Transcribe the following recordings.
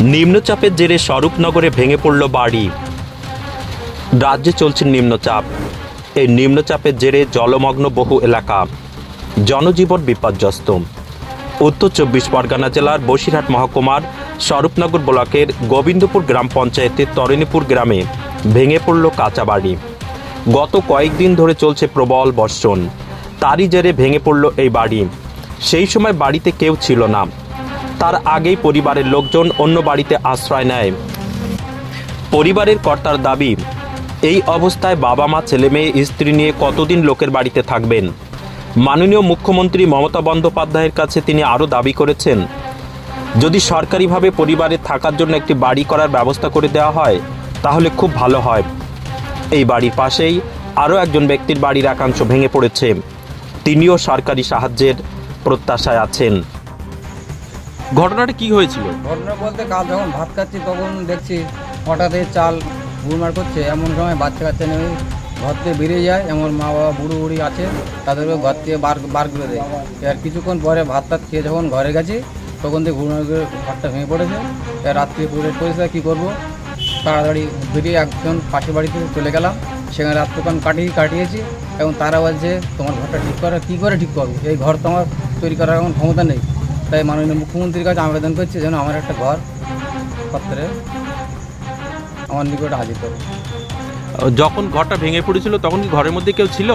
নিম্নচাপের জেরে স্বরূপনগরে ভেঙে পড়ল বাড়ি। রাজ্যে চলছে নিম্নচাপ। এই নিম্নচাপের জেরে জলমগ্ন বহু এলাকা। জনজীবন বিপর্যস্ত। উত্তর চব্বিশ পরগনা জেলার বসিরহাট মহকুমার স্বরূপনগর ব্লকের গোবিন্দপুর গ্রাম পঞ্চায়েতের তরিণীপুর গ্রামে ভেঙে পড়ল কাঁচা বাড়ি। গত কয়েকদিন ধরে চলছে প্রবল বর্ষণ। তারই জেরে ভেঙে পড়ল এই বাড়ি। সেই সময় বাড়িতে কেউ ছিল না। তার আগেই পরিবারের লোকজন অন্য বাড়িতে আশ্রয় নেয়। পরিবারের কর্তার দাবি, এই অবস্থায় বাবা মা, ছেলে মেয়ে, স্ত্রী নিয়ে কতদিন লোকের বাড়িতে থাকবেন? মাননীয় মুখ্যমন্ত্রী মমতা বন্দ্যোপাধ্যায়ের কাছে তিনি আরও দাবি করেছেন, যদি সরকারিভাবে পরিবারে থাকার জন্য একটি বাড়ি করার ব্যবস্থা করে দেওয়া হয়, তাহলে খুব ভালো হয়। এই বাড়ির পাশেই আরও একজন ব্যক্তির বাড়ির একাংশ ভেঙে পড়েছে। তিনিও সরকারি সাহায্যের প্রত্যাশায় আছেন। ঘটনাটা কি হয়েছিল? ঘটনা বলতে কাল যখন ভাত খাচ্ছি, তখন দেখছি হঠাৎ এই চাল গুড়মার করছে। এমন সময় বাচ্চা কাচ্চা নেমে ঘর থেকে বেরিয়ে যায়। এমন মা বাবা বুড়ো বুড়ি আছে, তাদেরকে ঘর থেকে বার বার করে দেয়। এবার কিছুক্ষণ পরে ভাত টাত খেয়ে যখন ঘরে গেছি, তখন থেকে ঘুরমার করে ঘরটা ভেঙে পড়েছে। এবার রাত্রি পুরো পরিষ্কার কী করব? তাড়াতাড়ি বেরিয়ে একজন পাশের বাড়িতে চলে গেলাম। সেখানে রাত্রকান কাটিয়ে, কাটিয়েছি এবং তারা বলছে, তোমার ঘরটা ঠিক করা কী করে ঠিক করব? এই ঘর তোমার তৈরি করার এখন ক্ষমতা নেই। তাই মাননীয় মুখ্যমন্ত্রীর কাছে আবেদন করছি যেন আমার একটা ঘর পত্রে আমার নিকটে হাজির করো যখন ঘরটা ভেঙে পড়েছিল তখন কি ঘরের মধ্যে কেউ ছিল?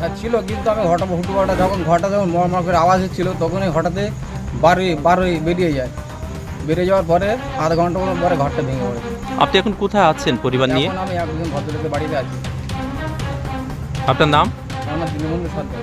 হ্যাঁ ছিল কিন্তু আমি হঠাৎ হুটুপাটা যখন ঘরটা যখন মরমর করে আওয়াজ হচ্ছিল তখনই ঘটাতে বারোই বারোই বেরিয়ে যায়। বেরিয়ে যাওয়ার পরে আধ ঘণ্টা পরে ঘরটা ভেঙে পড়ে। আপনি এখন কোথায় আছেন পরিবার নিয়ে? আমি একজন ভদ্রলোকের বাড়িতে আছি। আপনার নাম? আমার দীনবন্ধু সরকার